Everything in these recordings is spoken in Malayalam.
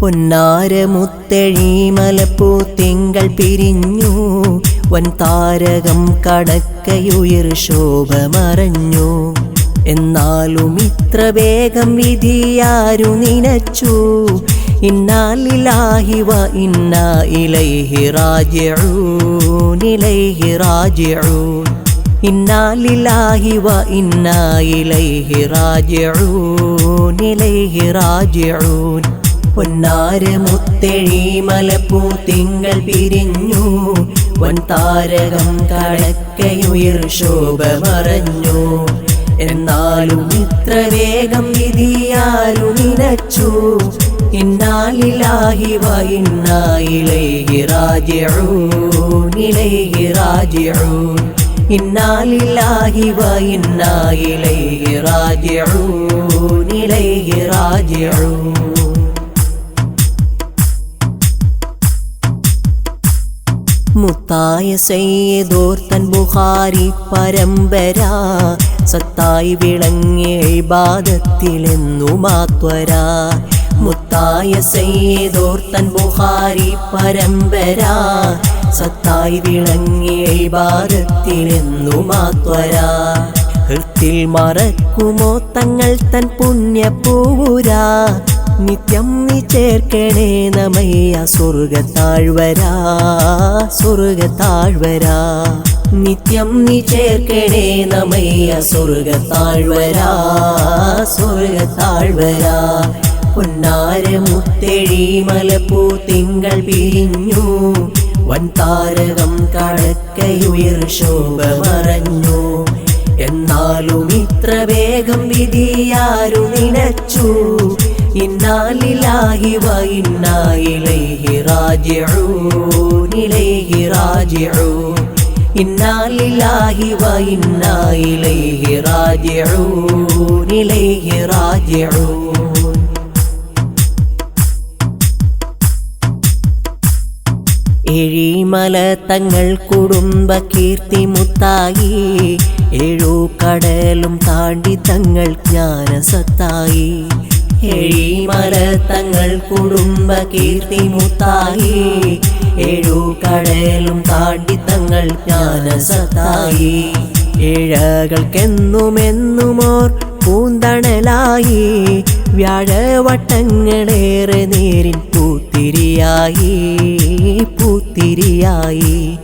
പൊന്നാരമുത്തഴി മലപ്പൂ തിങ്കൾ പിരിഞ്ഞു. വൻ താരകം കടക്കയുയർ ശോഭ മറഞ്ഞു എന്നാലും ഇത്ര വേഗം വിധിയാരു നിനച്ചു. ഇന്നാലിലാഹി വ ഇന്ന ഇലൈഹി റാജിഊൻ ഇലൈഹി റാജിഊൻ. ഇന്നാലിലാഹി വ ഇന്ന ഇലൈഹി റാജിഊൻ ഇലൈഹി റാജിഊൻ. പൊന്നാരമുത്തെഴി മലപ്പൂ തിങ്കൾ പിരിഞ്ഞു. വൻ താരകം കടക്കയുയർ ശോഭ മറഞ്ഞു എന്നാലും ഇത്ര വേഗം വിധിയാലും നിനച്ചു ഇന്നാലിലാഹി വ ഇന്നാ ഇലൈഹി റാജിഊൻ ഇന്നാലില്ലാഹി വ ഇന്നാ ഇലൈഹി റാജിഊൻ. മുത്തായ സയ്യദോർത്തൻ ബുഹാരി പരമ്പര സത്തായി വിളങ്ങിയ ഇബാദത്തിലെന്നു മാത്വര മുത്തായ സയ്യദോർത്തൻ ബുഹാരി പരമ്പര സത്തായി വിളങ്ങിയ ഇബാദത്തിലെന്നു മാത്വര ഹൃത്തിൽ മറക്കുമോ തങ്ങൾ തൻ പുണ്യപൂരാ നിത്യം നീ ചേർക്കണേ നമയ്യ സ്വർഗത്താഴ്വരാ സ്വർഗത്താഴ്വരാ. നിത്യം നീ ചേർക്കണേ നമയ്യ സ്വർഗത്താഴ്വരാ സ്വർഗത്താഴ്വരാ. പൊന്നാരമുത്തെഴി മലപ്പൂ തിങ്കൾ പിരിഞ്ഞു വൻ താരകം കടക്കയുയർ ശോഭ മറഞ്ഞു എന്നാലും ഇത്ര വേഗം വിധിയാരു നിനച്ചു ഇന്നാലിലാഹി വ ഇന്നാ ഇലൈഹി റാജിഊൻ ഇലൈഹി റാജിഊൻ. ഇന്നാലിലാഹി വ ഇന്നാ ഇലൈഹി റാജിഊൻ ഇലൈഹി റാജിഊൻ. എഴിമല തങ്ങൾ കുടുംബ കീർത്തി മുത്തായി ഏഴു കടലും താണ്ടി തങ്ങൾ ജ്ഞാനസത്തായി. എഴിമല തങ്ങൾ കുടുംബ കീർത്തി മുത്തായി. ഏഴു കടലും താണ്ടി തങ്ങൾ ജ്ഞാനസത്തായി. ഏഴകൾക്കെന്നുമെന്നുമോർ പൂന്തണലായി. വ്യാഴവട്ടങ്ങളേറെ നേരിൻ പൂത്തിരിയായി പൂത്തിരിയായി.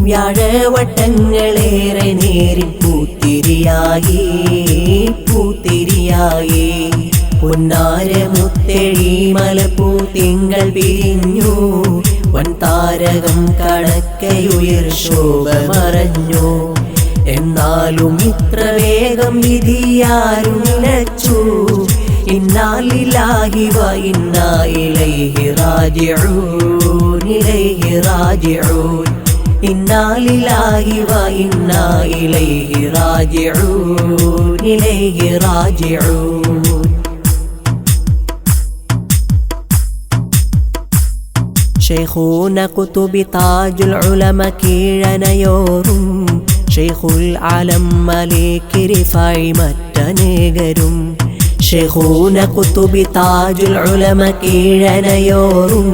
വ്യാഴവട്ടങ്ങളേറെ നേരിൻ പൂത്തിരിയായി പൂത്തിരിയായി. പൊന്നാരമുത്തെഴി മലപ്പൂ തിങ്കൾ പിരിഞ്ഞു. വൻ താരകം കടക്കയുയർ ശോഭ മറഞ്ഞു. എന്നാലും ഇത്ര വേഗം വിധിയാരും നിലച്ചു ഇന്നാലിലാഹി വ ഇന്നാ ഇലൈഹി റാജിഊൻ ഇലൈഹി റാജിഊൻ ഇന്നാലിലാഹി വ ഇന്നാ ഇലൈഹി റാജിഊൻ ഇലൈഹി റാജിഊൻ ഷെയ്ഖൂന കുത്തുബി താജുൽ ഉലമ കീഴനയോറും ഷെയ്ഖുൽ ആലം മലേക്കിരിഫായി മറ്റനേകരും ഷെയ്ഖൂന കുത്തുബി താജുൽ ഉലമ കീഴനയോറും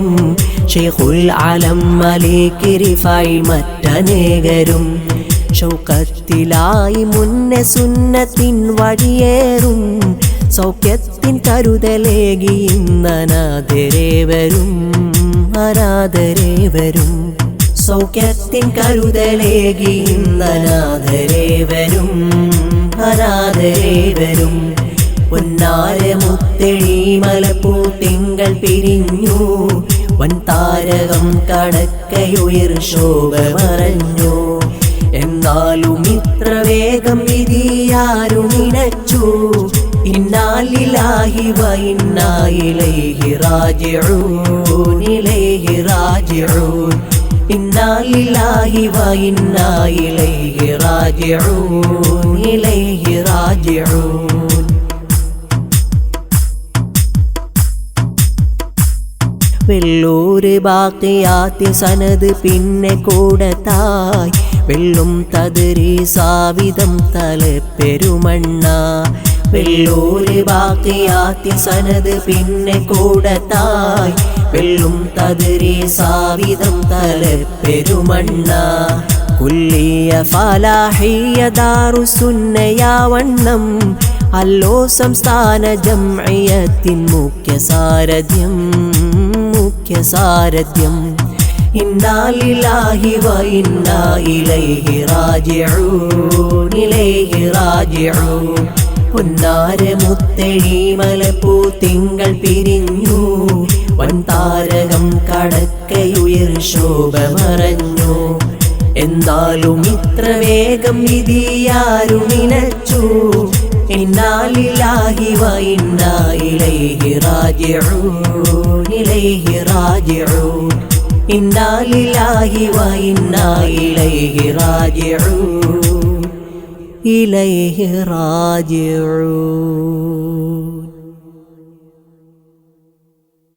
ഷെയ്ഖുൽ ആലം മലേക്കിരിഫായി മറ്റനേകരും ഷൗക്കത്തിലായി മുന്നെ സുന്നത്തിൻ വഴിയേറും സൗഖ്യത്തിൻ കരുതലേകി ഇന്നനാദരേവരും അനാദരേവരും സൗഖ്യത്തിൻ കരുതലേകി ഇന്നനാദരേവരും അനാദരേവരും പൊന്നാരമുത്തെഴി മലപ്പൂ തിങ്കൾ പിരിഞ്ഞു വൻ താരകം കടക്കയുയർ ശോഭ മറഞ്ഞു എന്നാലും ഇത്ര വേഗം വിധിയാരു നിനച്ചു ഇന്നാലിലാഹി വ ഇന്നാ ഇലൈഹി റാജിഊൻ. ഇന്നാലിലാഹി വ ഇന്നാ ഇലൈഹി റാജിഊൻ. വെള്ളൂര് ബാക്കിയാത്തി സനത് പിന്നെ കൂടത്തായി വെള്ളും തതിരി സാവിധം തല പെരുമണ്ണ വെള്ളൂര് ബാക്കിയാത്തി സനത് പിന്നെ കൂടത്തായി വെള്ളും തതിരി സാവിധം തലപ്പെരുമണ്ണ കുല്ലിയ ഫലാഹിയ ദാറുസുന്നയാവണ്ണം അല്ലോ സംസ്ഥാന ജംഇയത്തിൻ മുഖ്യ സാരഥ്യം മുഖ്യ സാരഥ്യം. ഇന്നാലില്ലാഹി വ ഇന്നാ ഇലൈഹി റാജിഊൻ ഇലൈഹി റാജിഊൻ പൊന്നാര മുത്തഴി മലപ്പൂ തിങ്കൾ പിരിഞ്ഞു. വൻതാരകം കടക്കയുയർ ശോഭ മറഞ്ഞു എന്നാലും ഇത്ര വേഗം വിധിയാരു ഇനച്ചു. ഇന്നാലില്ലാഹി വ ഇന്നാ ഇലൈഹി റാജിഊൻ ഇന്നാലില്ലാഹി വ ഇന്നാ ഇലൈഹി റാജിഊൻ إليه راجعون.